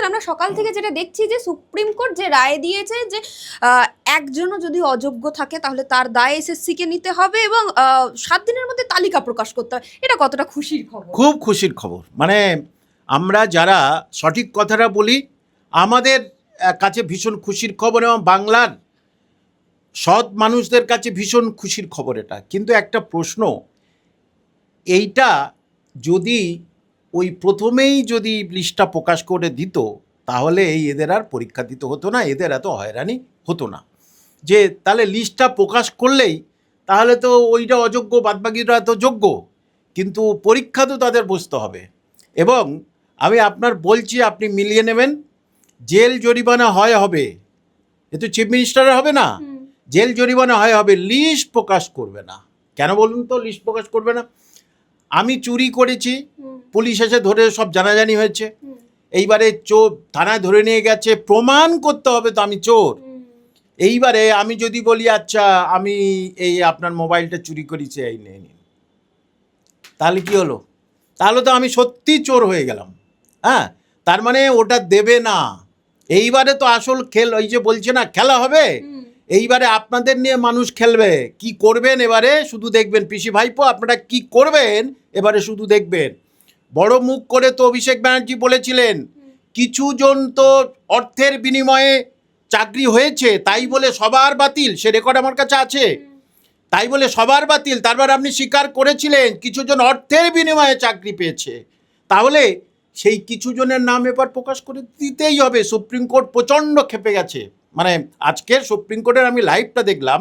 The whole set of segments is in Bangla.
স্যার, আমরা সকাল থেকে যেটা দেখছি যে সুপ্রিম কোর্ট যে রায় দিয়েছে যে একজনও যদি অযোগ্য থাকে তাহলে তার দায় এসএসসি কে নিতে হবে এবং সাত দিনের মধ্যে তালিকা প্রকাশ করতে হবে। এটা কতটা খুশির খবর? খুব খুশির খবর। মানে আমরা যারা সঠিক কথাটা বলি, আমাদের কাছে ভীষণ খুশির খবর এবং বাংলার সৎ মানুষদের কাছে ভীষণ খুশির খবর এটা। কিন্তু একটা প্রশ্ন, এইটা যদি ওই প্রথমেই যদি লিস্টটা প্রকাশ করে দিত তাহলে এই এদের আর পরীক্ষা দিতে হতো না এদের এত হয়রানি হতো না। যে তাহলে লিস্টটা প্রকাশ করলেই তাহলে তো ওইটা অযোগ্য বাদবাকিরা তো যোগ্য কিন্তু পরীক্ষা তো তাদের বসতে হবে। এবং আমি আপনার বলছি আপনি মিলিয়ে নেবেন জেল জরিমানা হয় হবে এ তো চিফ মিনিস্টারের হবে না। জেল জরিমানা হয় হবে লিস্ট প্রকাশ করবে না। কেন বলুন তো লিস্ট প্রকাশ করবে না? আমি চুরি করেছি পুলিশ এসে ধরে সব জানাজানি হয়েছে। এইবারে চোর থানায় ধরে নিয়ে গেছে প্রমাণ করতে হবে তো আমি চোর। এইবারে আমি যদি বলি আচ্ছা আমি এই আপনার মোবাইলটা চুরি করেছি এই নিয়ে নিন। তাহলে কি হলো? তাহলে তো আমি সত্যি চোর হয়ে গেলাম। হ্যাঁ তার মানে ওটা দেবে না। এইবারে তো আসল খেল ওই যে বলছে না খেলা হবে। এইবারে আপনাদের নিয়ে মানুষ খেলবে। কি করবেন এবারে? শুধু দেখবেন। পিসি ভাইপো আপনারা কি করবেন? এবারে শুধু দেখবেন। বড় মুখ করে তো অভিষেক ব্যানার্জি বলেছিলেন কিছু জন তো অর্থের বিনিময়ে চাকরি হয়েছে তাই বলে সবার বাতিল সে রেকর্ড আমার কাছে আছে। তাই বলে সবার বাতিল তারপর আপনি স্বীকার করেছিলেন কিছু জন অর্থের বিনিময়ে চাকরি পেয়েছে। তাহলে সেই কিছু জনের নাম এবার প্রকাশ করে দিতেই হবে সুপ্রিম কোর্ট প্রচণ্ড খেপে গেছে। মানে আজকের সুপ্রিম কোর্টের আমি লাইভটা দেখলাম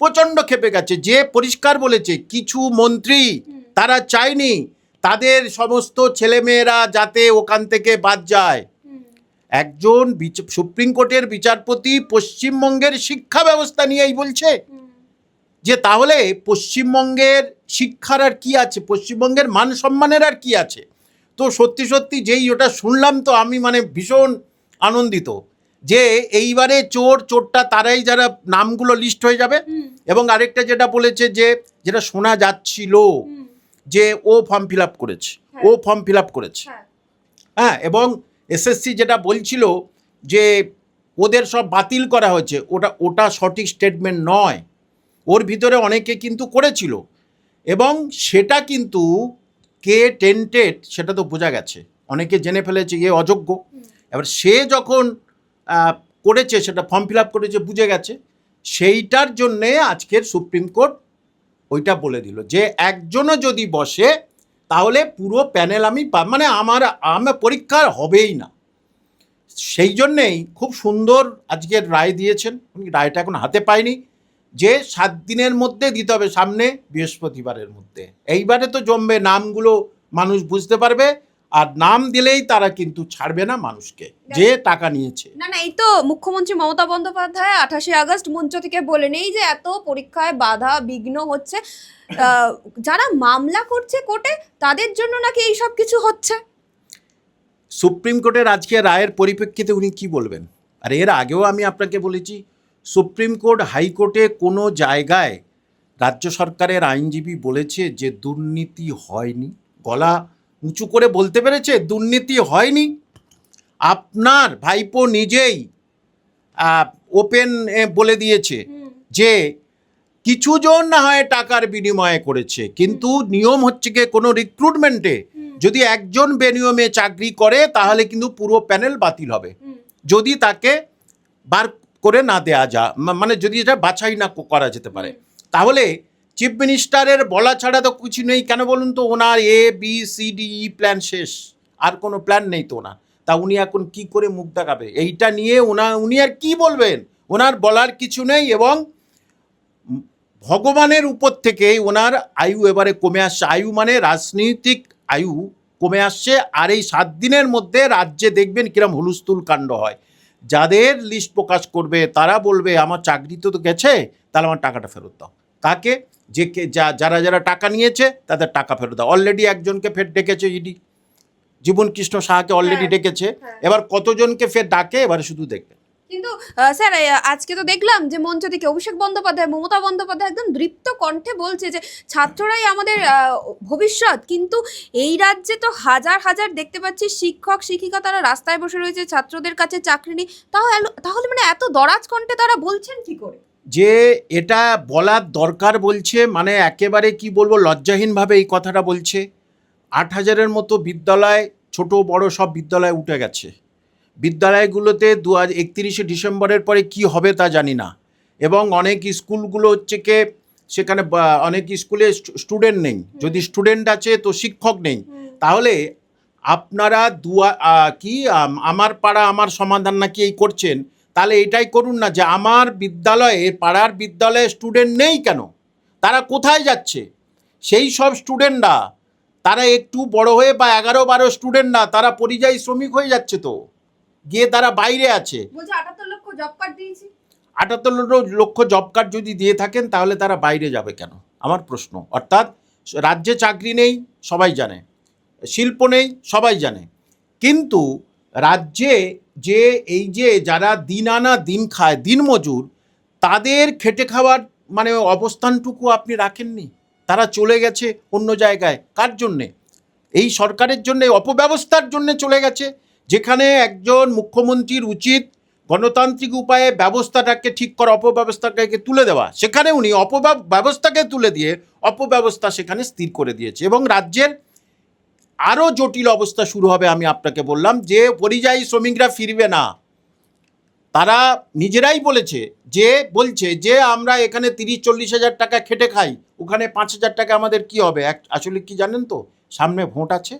প্রচণ্ড খেপে গেছে। যে পরিষ্কার বলেছে কিছু মন্ত্রী তারা চায়নি তাদের সমস্ত ছেলেমেয়েরা যাতে ওখান থেকে বাদ যায়। একজন সুপ্রিম কোর্টের বিচারপতি পশ্চিমবঙ্গের শিক্ষা ব্যবস্থা নিয়েই বলছে। যে তাহলে পশ্চিমবঙ্গের শিক্ষার আর কি আছে? পশ্চিমবঙ্গের মান সম্মানের আর কি আছে? তো সত্যি সত্যি যেই ওটা শুনলাম তো আমি মানে ভীষণ আনন্দিত যে এইবারে চোর চোরটা তারাই যারা নামগুলো লিস্ট হয়ে যাবে। এবং আরেকটা যেটা বলেছে যে যেটা শোনা যাচ্ছিল। যে ও ফর্ম ফিল আপ করেছে। হ্যাঁ। ও ফর্ম ফিল আপ করেছে। হ্যাঁ, হ্যাঁ এবং এসএসসি যেটা বলছিল যে ওদের সব বাতিল করা হয়েছে ওটা ওটা সঠিক স্টেটমেন্ট নয়। ওর ভিতরে অনেকে কিন্তু করেছিল। এবং সেটা কিন্তু কে টেন্টেড সেটা তো বোঝা গেছে। অনেকে জেনে ফেলেছে এ অযোগ্য। এবার সে যখন করেছে সেটা ফর্ম ফিল আপ করেছে বুঝে গেছে। সেইটার জন্যে আজকের সুপ্রিম কোর্ট ওইটা বলে দিল যে একজনও যদি বসে, তাহলে পুরো প্যানেল আমি মানে আমার আমার পরীক্ষার হবেই না। সেই জন্যেই খুব সুন্দর আজকের রায় দিয়েছেন। আমি রায়টা এখন হাতে পাইনি। যে সাত দিনের মধ্যে দিতে হবে সামনে বৃহস্পতিবারের মধ্যে। এইবারে তো জমবে নামগুলো মানুষ বুঝতে পারবে। আর নাম দিলেই তারা কিন্তু ছাড়বে না মানুষকে যে টাকা নিয়েছে। না না এই তো মুখ্যমন্ত্রী মমতা বন্দ্যোপাধ্যায় আঠাশে আগস্ট মঞ্চ থেকে বলেন এই যে এত পরীক্ষায় বাধা বিঘ্ন হচ্ছে। যারা মামলা করছে কোর্টে তাদের জন্য নাকি এই সব কিছু হচ্ছে? সুপ্রিম কোর্টের আজকে রায়ের পরিপ্রেক্ষিতে উনি কি বলবেন? আর এর আগেও আমি আপনাকে বলেছি সুপ্রিম কোর্ট হাইকোর্টে কোনো জায়গায় রাজ্য সরকারের আইনজীবী বলেছে যে দুর্নীতি হয়নি গলা উঁচু করে বলতে পেরেছে দুর্নীতি হয়নি। আপনার ভাইপো নিজেই ওপেন বলে দিয়েছে যে কিছু জন না হয় টাকার বিনিময়ে করেছে কিন্তু নিয়ম হচ্ছে গিয়ে কোনো রিক্রুটমেন্টে যদি একজন বেনিয়মে চাকরি করে তাহলে কিন্তু পুরো প্যানেল বাতিল হবে। যদি তাকে বার করে না দেয়া যা মানে যদি এটা বাছাই না করা যেতে পারে। তাহলে চিফ মিনিস্টারের বলা ছাড়া তো কিছু নেই। কেন বলুন তো? ওনার A B C D E plan শেষ। আর কোনো প্ল্যান নেই তো ওনার। তা উনি এখন কি করে মুখ দেখাবে? এইটা নিয়ে ওনা, উনি আর কি বলবেন? ওনার বলার কিছু নেই এবং ভগবানের উপর থেকেই ওনার আয়ু এবারে কমে আসছে। আয়ু মানে রাজনৈতিক আয়ু কমে আসছে। আর এই সাত দিনের মধ্যে রাজ্যে দেখবেন কিরম হুলুস্থুল কাণ্ড হয়। যাদের লিস্ট প্রকাশ করবে, তারা বলবে, আমার চাকরি তো তো গেছে, তাহলে আমার টাকাটা ফেরত দাও। কাকে? যে কে যা- যারা যারা টাকা নিয়েছে তাদের টাকা ফেরত দাও। অলরেডি একজনকে ফের ডেকেছে ইডি জীবন কৃষ্ণ সাহাকে অলরেডি হ্যাঁ, ডেকেছে। হ্যাঁ। এবার কতজনকে ফের ডাকে? এবারে শুধু দেখবে। কিন্তু স্যার আজকে তো দেখলাম যে মঞ্চ থেকে অভিষেক বন্দ্যোপাধ্যায় মমতা বন্দ্যোপাধ্যায় একদম দৃপ্ত কণ্ঠে বলছে যে ছাত্ররাই আমাদের ভবিষ্যৎ। কিন্তু এই রাজ্যে তো হাজার হাজার দেখতে পাচ্ছি শিক্ষক শিক্ষিকা তারা রাস্তায় বসে রয়েছে ছাত্রদের কাছে চাকরি নেই। তাহলে তাহলে মানে এত দরাজ কণ্ঠে তারা বলছেন কি করে? যে এটা বলার দরকার বলছে মানে একেবারে কি বলব লজ্জাহীনভাবে এই কথাটা বলছে। আট হাজারের মতো বিদ্যালয় ছোট বড় সব বিদ্যালয় উঠে গেছে। বিদ্যালয়গুলোতে দু একত্রিশে ডিসেম্বরের পরে কি হবে তা জানি না। এবং অনেক স্কুলগুলো হচ্ছে কে সেখানে অনেক স্কুলে স্টুডেন্ট নেই। যদি স্টুডেন্ট আছে তো শিক্ষক নেই। তাহলে আপনারা দুয়া কি আমার পাড়া আমার সমাধান নাকি এই করছেন? তাহলে এটাই করুন না যে আমার বিদ্যালয়ে পাড়ার বিদ্যালয়ে স্টুডেন্ট নেই কেন? তারা কোথায় যাচ্ছে? সেই সব স্টুডেন্টরা তারা একটু বড় হয়ে বা এগারো বারো স্টুডেন্টরা তারা পরিযায়ী শ্রমিক হয়ে যাচ্ছে তো। গিয়ে তারা বাইরে আছে। আটাত্তর লক্ষ জব কার্ড যদি দিয়ে থাকেন তাহলে তারা বাইরে যাবে কেন? আমার প্রশ্ন। অর্থাৎ রাজ্যে চাকরি নেই সবাই জানে। শিল্প নেই সবাই জানে। কিন্তু রাজ্যে যে এই যে যারা দিন আনা দিন খায় দিনমজুর তাদের খেটে খাওয়ার মানে অবস্থানটুকু আপনি রাখেননি? তারা চলে গেছে অন্য জায়গায়। কার জন্যে? এই সরকারের জন্যে অপব্যবস্থার জন্যে চলে গেছে, যেখানে একজন মুখ্যমন্ত্রীর উচিত গণতান্ত্রিক উপায়ে ব্যবস্থাটাকে ঠিক করা, অপব্যবস্থাটাকে তুলে দেওয়া। সেখানে উনি অপব্যব, ব্যবস্থাকে তুলে দিয়ে অপব্যবস্থা সেখানে স্থির করে দিয়েছে এবং রাজ্যের আরও জটিল অবস্থা শুরু হবে আমি আপনাকে বললাম যে পরিযায়ী শ্রমিকরা ফিরবে না। তারা নিজেরাই বলেছে যে বলছে যে আমরা এখানে তিরিশ চল্লিশ হাজার টাকা খেটে খাই ওখানে পাঁচ হাজার টাকা আমাদের কি হবে? এক- আসলে কি জানেন তো সামনে ভোট আছে।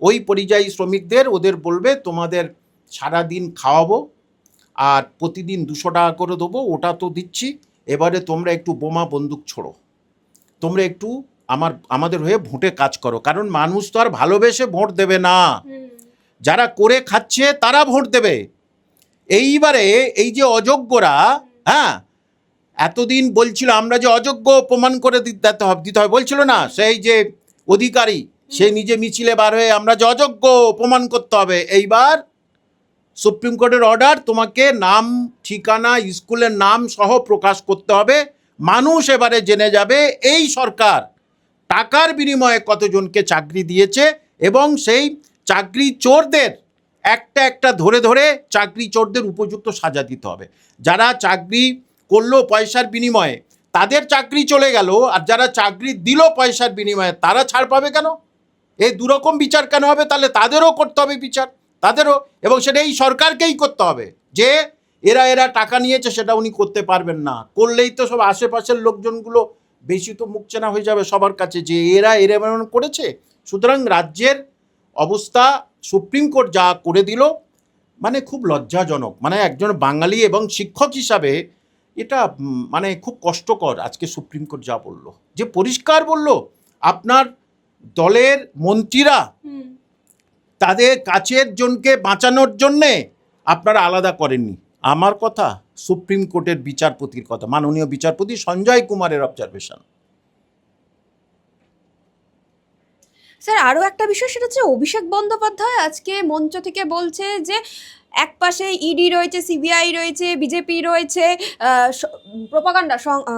ওই পরিযায়ী শ্রমিকদের ওদের বলবে তোমাদের সারা দিন খাওয়াবো আর প্রতিদিন দুশো টাকা করে দেবো ওটা তো দিচ্ছি এবারে তোমরা একটু বোমা বন্দুক ছোড়ো। তোমরা একটু আমার আমাদের হয়ে ভোটে কাজ করো। কারণ মানুষ তো আর ভালোবেসে ভোট দেবে না। যারা করে খাচ্ছে তারা ভোট দেবে। এইবারে এই যে অযোগ্যরা হ্যাঁ এতদিন বলছিল আমরা যে অযোগ্য প্রমাণ করে দিতে হবে দিতে হবে। বলছিল না সেই যে অধিকারী সে নিজে মিছিলে বার হয়ে আমরা যে অযোগ্য প্রমাণ করতে হবে। এইবার সুপ্রিম কোর্টের অর্ডার তোমাকে নাম ঠিকানা স্কুলের নাম সহ প্রকাশ করতে হবে। মানুষ এবারে জেনে যাবে এই সরকার টাকার বিনিময়ে কতজনকে চাকরি দিয়েছে এবং সেই চাকরি চোরদের একটা একটা ধরে ধরে চাকরি চোরদের উপযুক্ত সাজা দিতে হবে। যারা চাকরি করল পয়সার বিনিময়ে, তাদের চাকরি চলে গেল আর যারা চাকরি দিল পয়সার বিনিময়ে, তারা ছাড় পাবে কেন? এই দুরকম বিচার কেন হবে? তাহলে তাদেরও করতে হবে বিচার, তাদেরও, এবং সেটা এই সরকারকেই করতে হবে যে এরা এরা টাকা নিয়েছে, সেটা উনি করতে পারবেন না। করলেই তো সব আশেপাশের লোকজনগুলো বেশি তো মুখ চেনা হয়ে যাবে সবার কাছে যে এরা এরা এমন করেছে। সুতরাং রাজ্যের অবস্থা সুপ্রিম কোর্ট যা করে দিল মানে খুব লজ্জাজনক। মানে একজন বাঙালি এবং শিক্ষক হিসাবে এটা মানে খুব কষ্টকর আজকে সুপ্রিম কোর্ট যা বলল। যে পরিষ্কার বলল আপনার দলের মন্ত্রীরা তাদের কাছের জনকে বাঁচানোর জন্যে আপনারা আলাদা করেননি। আমার কথা সুপ্রিম কোর্টের বিচারপতির কথা মাননীয় বিচারপতি সঞ্জয় কুমারের অবজারভেশন স্যার আরও একটা বিষয় সেটা হচ্ছে অভিষেক বন্দ্যোপাধ্যায় আজকে মঞ্চ থেকে বলছে যে এক পাশে ইডি রয়েছে সিবিআই রয়েছে বিজেপি রয়েছে প্রপাগান্ডা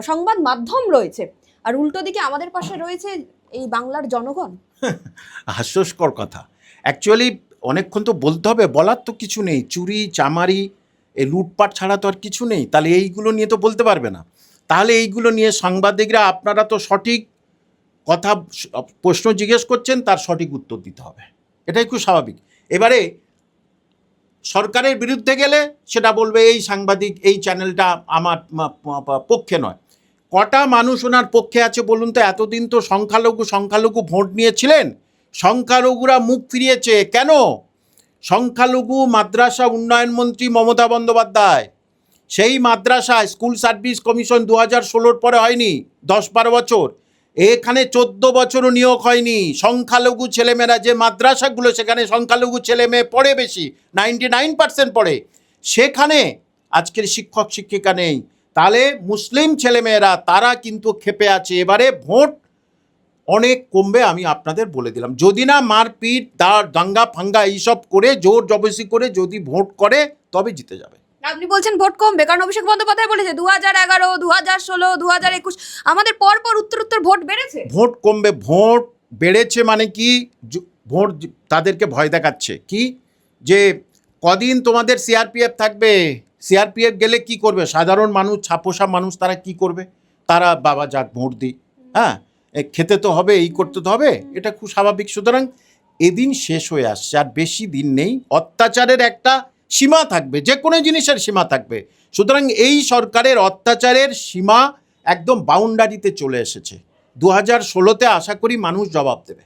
সংবাদ মাধ্যম রয়েছে। আর উল্টো দিকে আমাদের পাশে রয়েছে এই বাংলার জনগণ। হাস্যস্কর কথা। অ্যাকচুয়ালি অনেকক্ষণ তো বলতে হবে বলার তো কিছু নেই। চুরি চামারি এই লুটপাট ছাড়া তো আর কিছু নেই। তাহলে এইগুলো নিয়ে তো বলতে পারবে না। তাহলে এইগুলো নিয়ে সাংবাদিকরা আপনারা তো সঠিক কথা, প্রশ্ন জিজ্ঞেস করছেন, তার সঠিক উত্তর দিতে হবে। এটাই খুব স্বাভাবিক। এবারে সরকারের বিরুদ্ধে গেলে সেটা বলবে, এই সাংবাদিক, এই চ্যানেলটা আমার পক্ষে নয়। কটা মানুষ ওনার পক্ষে আছে বলুন তো? এতদিন তো সংখ্যালঘু সংখ্যালঘু ভোট নিয়েছিলেন। সংখ্যালঘুরা মুখ ফিরিয়েছে। কেন? সংখ্যালঘু মাদ্রাসা উন্নয়ন মন্ত্রী মমতা বন্দ্যোপাধ্যায়। সেই মাদ্রাসা স্কুল সার্ভিস কমিশন দু হাজার ষোলোর পরে হয়নি, দশ বারো বছর। এখানে চোদ্দ বছরও নিয়োগ হয়নি। সংখ্যালঘু ছেলেমেয়েরা যে মাদ্রাসাগুলো, সেখানে সংখ্যালঘু ছেলে মেয়ে পড়ে বেশি, নাইনটি নাইন পার্সেন্ট পড়ে। সেখানে আজকের শিক্ষক শিক্ষিকা নেই। তাহলে মুসলিম ছেলেমেয়েরা, তারা কিন্তু ক্ষেপে আছে। এবারে ভোট অনেক কমবে আমি আপনাদের বলে দিলাম। যদি না মারপিট দা দাঙ্গা ফাঙ্গা এইসব করে জোর জবরদস্তি করে যদি ভোট করে তবে জিতে যাবে। আপনি বলছেন ভোট কমবে কারণ অভিষেক বন্দ্যোপাধ্যায় বলেছে দু হাজার এগারো দু হাজার ষোলো দু হাজার একুশ আমাদের পর পর উত্তর উত্তর ভোট বেড়েছে। ভোট কমবে ভোট বেড়েছে মানে কি? ভোট তাদেরকে ভয় দেখাচ্ছে। কি? যে কদিন তোমাদের সিআরপিএফ থাকবে? সিআরপিএফ গেলে কি করবে? সাধারণ মানুষ ছাপোষা মানুষ তারা কি করবে? তারা বাবা যাক ভোট দিই হ্যাঁ? খেতে তো হবে, এই করতে তো হবে, এটা খুব স্বাভাবিক। সুতরাং এদিন শেষ হয়ে আসছে, আর বেশি দিন নেই। অত্যাচারের একটা সীমা থাকবে, যে কোনো জিনিসের সীমা থাকবে। সুতরাং এই সরকারের অত্যাচারের সীমা একদম বাউন্ডারিতে চলে এসেছে। দু হাজার ষোলোতে আশা করি মানুষ জবাব দেবে।